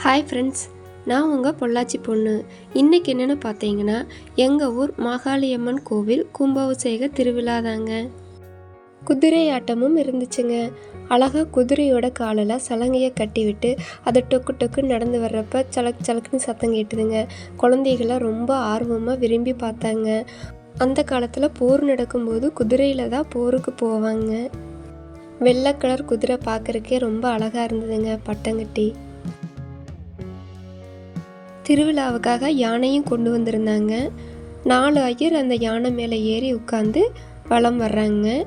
Hi friends நான் உங்கள் பொள்ளாச்சி பொண்ணு. இன்றைக்கி என்னென்னு பார்த்தீங்கன்னா எங்கள் ஊர் மாகாளியம்மன் கோவில் கும்பாபிஷேக திருவிழா தாங்க குதிரை ஆட்டமும் இருந்துச்சுங்க. அழகாக குதிரையோட காலில் சலங்கையை கட்டிவிட்டு அதை டொக்கு டொக்கு நடந்து வர்றப்ப சலக் சலக்குன்னு சத்தம் கேட்டுதுங்க. குழந்தைகளை ரொம்ப ஆர்வமாக விரும்பி பார்த்தாங்க. அந்த காலத்தில் போர் நடக்கும்போது குதிரையில் தான் போருக்கு போவாங்க. வெள்ளை கலர் குதிரை பார்க்குறக்கே ரொம்ப அழகாக இருந்ததுங்க பட்டங்கட்டி. திருவிழாவுக்காக யானையும் கொண்டு வந்திருந்தாங்க. நாலு ஐயர் அந்த யானை மேலே ஏறி உட்காந்து வளம் வர்றாங்க.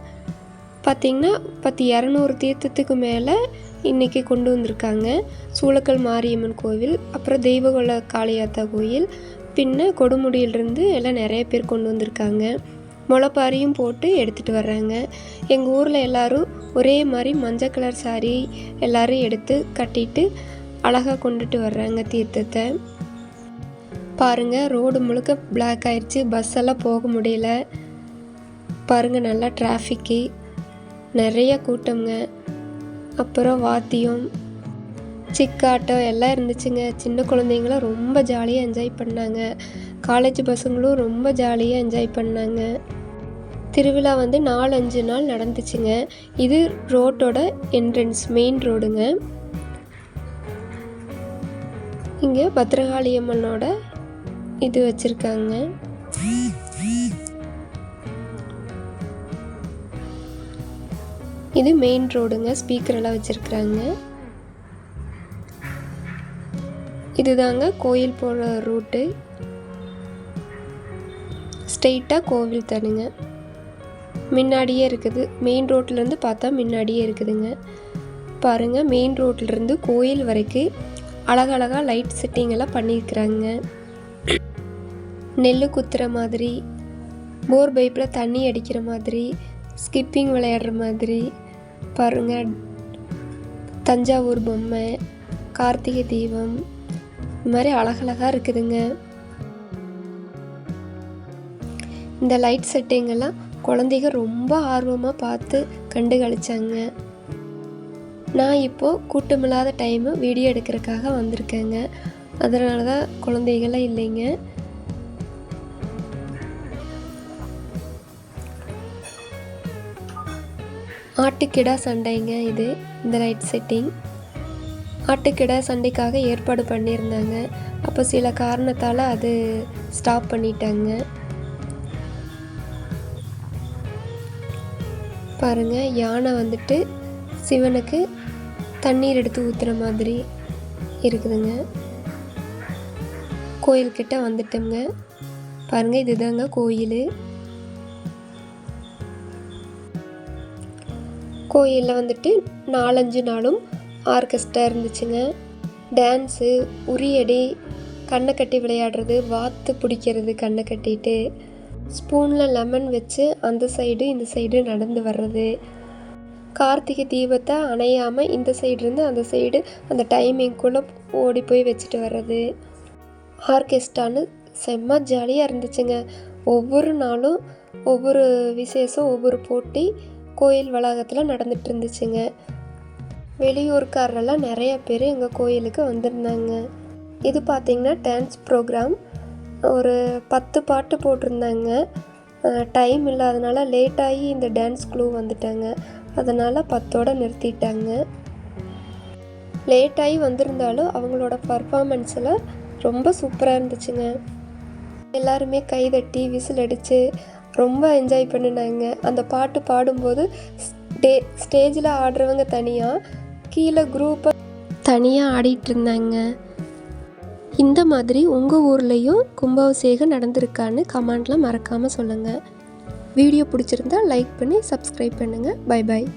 பார்த்திங்கன்னா பத்து இரநூறு தீர்த்தத்துக்கு மேலே இன்றைக்கி கொண்டு வந்திருக்காங்க. சூளக்கல் மாரியம்மன் கோவில் அப்புறம் தெய்வகுல காளியாத்தா கோயில் பின்ன கொடுமுடியிலிருந்து எல்லாம் நிறைய பேர் கொண்டு வந்திருக்காங்க. முளைப்பாரியும் போட்டு எடுத்துகிட்டு வர்றாங்க. எங்கள் ஊரில் எல்லோரும் ஒரே மாதிரி மஞ்சள் கலர் சாரி எல்லோரும் எடுத்து கட்டிட்டு அழகாக கொண்டுட்டு வர்றாங்க தீர்த்தத்தை. பாருங்கள் ரோடு முழுக்க பிளாக் ஆயிடுச்சு பஸ் எல்லாம் போக முடியல. பாருங்கள் நல்லா டிராஃபிக்கு நிறைய கூட்டம்ங்க. அப்புறம் வாத்தியம் சிக்காட்டம் எல்லாம் இருந்துச்சுங்க. சின்ன குழந்தைங்களும் ரொம்ப ஜாலியாக என்ஜாய் பண்ணாங்க. காலேஜ் பசங்களும் ரொம்ப ஜாலியாக என்ஜாய் பண்ணாங்க. திருவிழா வந்து நாலு அஞ்சு நாள் நடந்துச்சுங்க. இது ரோட்டோட என்ட்ரன்ஸ் மெயின் ரோடுங்க. இங்கே பத்ரகாளி அம்மனோட இது வச்சுருக்காங்க. இது மெயின் ரோடுங்க ஸ்பீக்கர் எல்லாம் வச்சுருக்குறாங்க. இதுதாங்க கோயில் போகிற ரூட்டு ஸ்ட்ரெயிட்டாக கோவில் தானுங்க முன்னாடியே இருக்குது. மெயின் ரோட்லேருந்து பார்த்தா முன்னாடியே இருக்குதுங்க. பாருங்கள் மெயின் ரோட்லேருந்து கோயில் வரைக்கும் அழகழகாக லைட் செட்டிங் எல்லாம் பண்ணியிருக்கிறாங்க. நெல் குத்துற மாதிரி போர் பைப்பில் தண்ணி அடிக்கிற மாதிரி ஸ்கிப்பிங் விளையாடுற மாதிரி பாருங்க. தஞ்சாவூர் பொம்மை கார்த்திகை தீபம் இந்த மாதிரி அழகழகாக இருக்குதுங்க. இந்த லைட் செட்டிங்கெல்லாம் குழந்தைங்க ரொம்ப ஆர்வமாக பார்த்து கண்டு கழிச்சாங்க நான் இப்போது கூட்டமில்லாத டைமு வீடியோ எடுக்கிறதுக்காக வந்திருக்கேங்க. அதனால தான் குழந்தைகள்லாம் இல்லைங்க. ஆட்டுக்கிடா சண்டைங்க இது இந்த லைட் செட்டிங் ஆட்டுக்கிடா சண்டைக்காக ஏற்பாடு பண்ணியிருந்தாங்க. அப்போ சில காரணத்தால் அது ஸ்டாப் பண்ணிட்டாங்க. பாருங்க யானை வந்துட்டு சிவனுக்கு தண்ணீர் எடுத்து ஊற்றுற மாதிரி இருக்குதுங்க. கோயில்கிட்ட வந்துட்டோங்க பாருங்கள் இதுதாங்க கோயில். கோயிலில் வந்துட்டு நாலஞ்சு நாளும் ஆர்கெஸ்ட்ரா இருந்துச்சுங்க. டான்ஸு உரியடி கண்ணை கட்டி விளையாடுறது வாத்து பிடிக்கிறது கண்ணை கட்டிட்டு ஸ்பூனில் லெமன் வச்சு அந்த சைடு இந்த சைடு நடந்து வர்றது. கார்த்திகை தீபத்தை அணையாமல் இந்த சைடுலேருந்து அந்த சைடு அந்த டைமிங்குள்ளே ஓடி போய் வச்சுட்டு வர்றது. ஆர்கெஸ்ட்ரான்னு செம்ம ஜாலியாக இருந்துச்சுங்க. ஒவ்வொரு நாளும் ஒவ்வொரு விசேஷம் ஒவ்வொரு போட்டி கோயில் வளாகத்தில் நடந்துட்டு இருந்துச்சுங்க வெளியூர்காரெல்லாம் நிறைய பேர் எங்கள் கோயிலுக்கு வந்திருந்தாங்க. இது பார்த்திங்கன்னா டான்ஸ் ப்ரோக்ராம் ஒரு பத்து பாட்டு போட்டிருந்தாங்க. டைம் இல்லாதனால லேட்டாகி இந்த டான்ஸ் குழு வந்துட்டாங்க. அதனால் பத்தோடு நிறுத்திட்டாங்க. லேட்டாகி வந்திருந்தாலும் அவங்களோட பர்ஃபாமன்ஸில் ரொம்ப சூப்பராக இருந்துச்சுங்க. எல்லாருமே கைதட்டி விசில் அடித்து ரொம்ப என்ஜாய் பண்ணினாங்க. அந்த பாட்டு பாடும்போது ஸ்டே ஸ்டேஜில் ஆடுறவங்க தனியாக கீழே குரூப்பை தனியாக ஆடிட்டு இருந்தாங்க. இந்த மாதிரி உங்கள் ஊர்லேயும் கும்பாபிஷேகம் நடந்திருக்கான்னு கமெண்ட்லாம் மறக்காமல் சொல்லுங்கள் வீடியோ பிடிச்சிருந்தா லைக் பண்ணி சப்ஸ்கிரைப் பண்ணுங்கள் பை பாய்